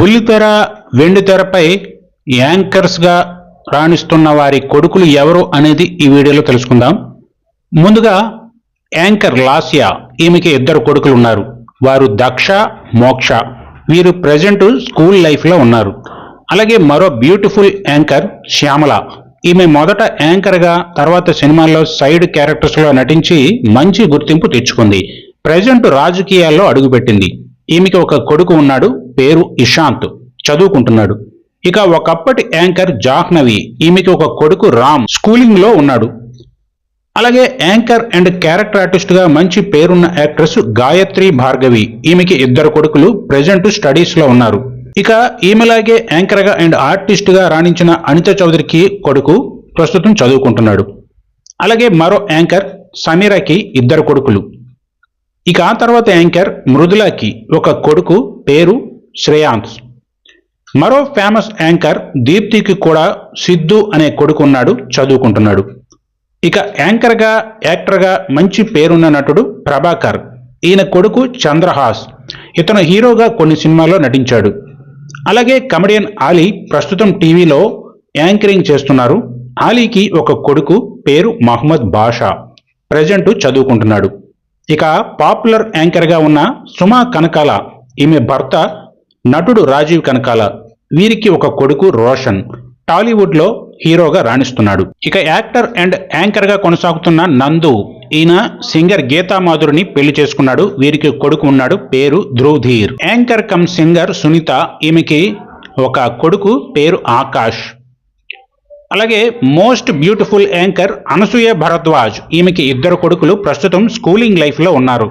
బుల్లితెర వెండితెరపై యాంకర్స్గా రాణిస్తున్న వారి కొడుకులు ఎవరు అనేది ఈ వీడియోలో తెలుసుకుందాం. ముందుగా యాంకర్ లాస్యా ఈమెకి ఇద్దరు కొడుకులు ఉన్నారు. వారు దక్ష మోక్ష. వీరు ప్రజెంట్ స్కూల్ లైఫ్లో ఉన్నారు. అలాగే మరో బ్యూటిఫుల్ యాంకర్ శ్యామల. ఈమె మొదట యాంకర్గా తర్వాత సినిమాల్లో సైడ్ క్యారెక్టర్స్లో నటించి మంచి గుర్తింపు తెచ్చుకుంది. ప్రజెంట్ రాజకీయాల్లో అడుగుపెట్టింది. ఈమెకి ఒక కొడుకు ఉన్నాడు. పేరు ఇషాంత్. చదువుకుంటున్నాడు. ఇక ఒకప్పటి యాంకర్ జాహ్నవి ఈమెకి ఒక కొడుకు రామ్ స్కూలింగ్లో ఉన్నాడు. అలాగే యాంకర్ అండ్ క్యారెక్టర్ ఆర్టిస్ట్గా మంచి పేరున్న యాక్ట్రెస్ గాయత్రి భార్గవి ఈమెకి ఇద్దరు కొడుకులు ప్రజెంట్ స్టడీస్లో ఉన్నారు. ఇక ఈమెలాగే యాంకర్గా అండ్ ఆర్టిస్ట్గా రాణించిన అనిత చౌదరికి కొడుకు ప్రస్తుతం చదువుకుంటున్నాడు. అలాగే మరో యాంకర్ సమీరాకి ఇద్దరు కొడుకులు. ఇక ఆ తర్వాత యాంకర్ మృదులాకి ఒక కొడుకు పేరు శ్రేయాంత్ మరో ఫేమస్ యాంకర్ దీప్తికి కూడా సిద్ధు అనే కొడుకు ఉన్నాడు చదువుకుంటున్నాడు. ఇక యాంకర్గా యాక్టర్గా మంచి పేరున్న నటుడు ప్రభాకర్. ఈయన కొడుకు చంద్రహాస్. ఇతను హీరోగా కొన్ని సినిమాల్లో నటించాడు. అలాగే కమెడియన్ ఆలీ ప్రస్తుతం టీవీలో యాంకరింగ్ చేస్తున్నారు. ఆలీకి ఒక కొడుకు పేరు మహమ్మద్ బాషా. ప్రజెంట్ చదువుకుంటున్నాడు. ఇక పాపులర్ యాంకర్గా ఉన్న సుమా కనకాల. ఈమె భర్త నటుడు రాజీవ్ కనకాల వీరికి ఒక కొడుకు రోషన్. టాలీవుడ్లో హీరోగా రాణిస్తున్నాడు. ఇక యాక్టర్ అండ్ యాంకర్గా కొనసాగుతున్న నందు ఈయన సింగర్ గీతా మాధురిని పెళ్ళి చేసుకున్నాడు. వీరికి కొడుకు ఉన్నాడు పేరు Dhruvadheer anchor cum singer Sunitha ఈమెకి ఒక కొడుకు పేరు ఆకాష్. అలాగే most beautiful anchor Anasuya Bharadwaj ఈమెకి ఇద్దరు కొడుకులు ప్రస్తుతం స్కూలింగ్ లైఫ్లో ఉన్నారు.